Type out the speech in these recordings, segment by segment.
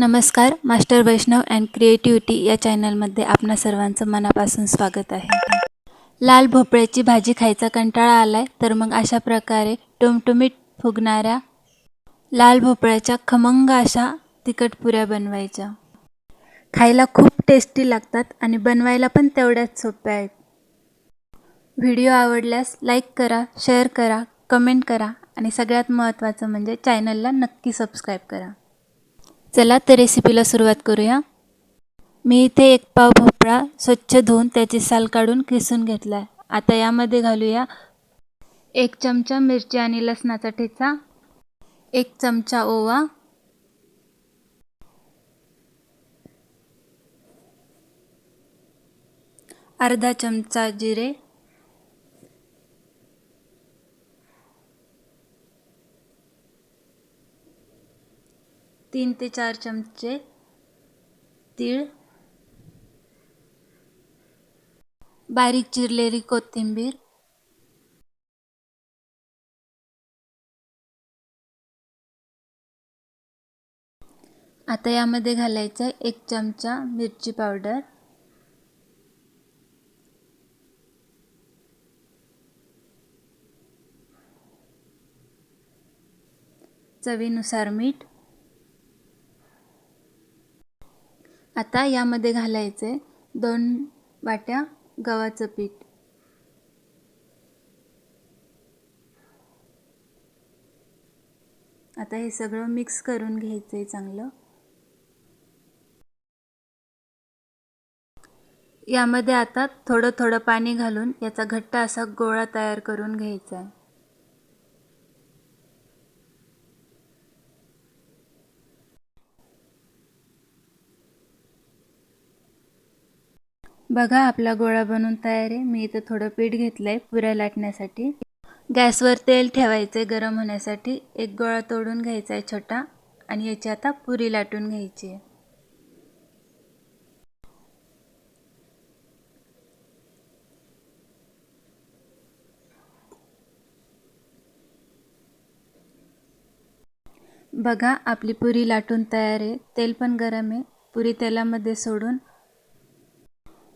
नमस्कार master Vaishnav and creativity या चॅनलमध्ये आपणा सर्वांचं मनापासून स्वागत आहे. लाल भोपळ्याची भाजी खायचा कंटाळा आलाय तर मग अशा प्रकारे टुमटुमीत फुगणाऱ्या लाल भोपळ्याच्या खमंग अशा तिखट पुऱ्या बनवायच्या. खायला खूप टेस्टी लागतात आणि बनवायला पण तेवढ्याच सोप्या आहेत. व्हिडिओ आवडल्यास लाईक करा शेअर करा कमेंट करा आणि सगळ्यात महत्त्वाचं म्हणजे चॅनलला नक्की सबस्क्राईब करा. चला तर रेसिपीला सुरुवात करूया. मी इथे एक पाव भोपळा स्वच्छ धुवून त्याची साल काढून किसून घेतला आहे आता यामध्ये घालूया एक चमचा मिरची आणि लसणाचा ठेचा एक चमचा ओवा अर्धा चमचा जिरे तीन ते चार चमचे तीळ बारीक चिरलेली कोथिंबीर आता यामध्ये घालायचं आहे एक चमचा मिरची पावडर चवीनुसार मीठ आता यामध्ये घालायचे दोन वाट्या गव्हाचं पीठ. आता हे सगळं मिक्स करून घ्यायचं आहे चांगलं. यामध्ये आता थोडं थोडं पाणी घालून याचा घट्ट असा गोळा तयार करून घ्यायचा आहे. बघा आपला गोळा बनवून तयार आहे. मी इथं थोडं पीठ घेतलं आहे पुऱ्या लाटण्यासाठी. गॅसवर तेल ठेवायचं आहे गरम होण्यासाठी. एक गोळा तोडून घ्यायचा आहे छोटा आणि याची आता पुरी लाटून घ्यायची आहे बघा आपली पुरी लाटून तयार आहे. तेल पण गरम आहे. पुरी तेलामध्ये सोडून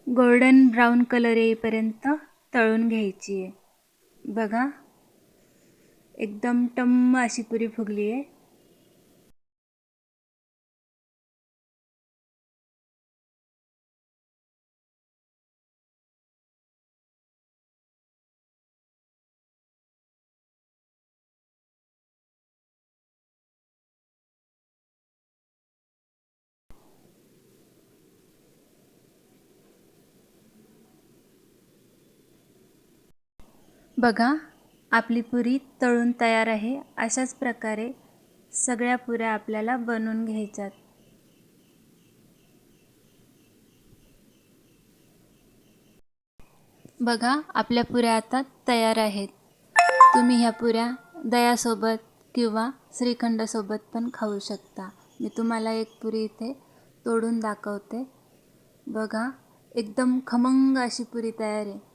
गोल्डन ब्राऊन कलर येईपर्यंत तळून घ्यायची आहे. बघा. एकदम टम्म अशी पुरी फुगली आहे. बघा आपली पुरी तळून तयार आहे. अशाच प्रकारे सगळ्या पुऱ्या आपल्याला बनवून घ्यायच्यात. बघा आपल्या पुऱ्या आता तयार आहेत. तुम्ही ह्या पुऱ्या दयासोबत किंवा श्रीखंडासोबत पण खाऊ शकता. मी तुम्हाला एक पुरी इथे तोडून दाखवते. बघा एकदम खमंग अशी पुरी तयार आहे.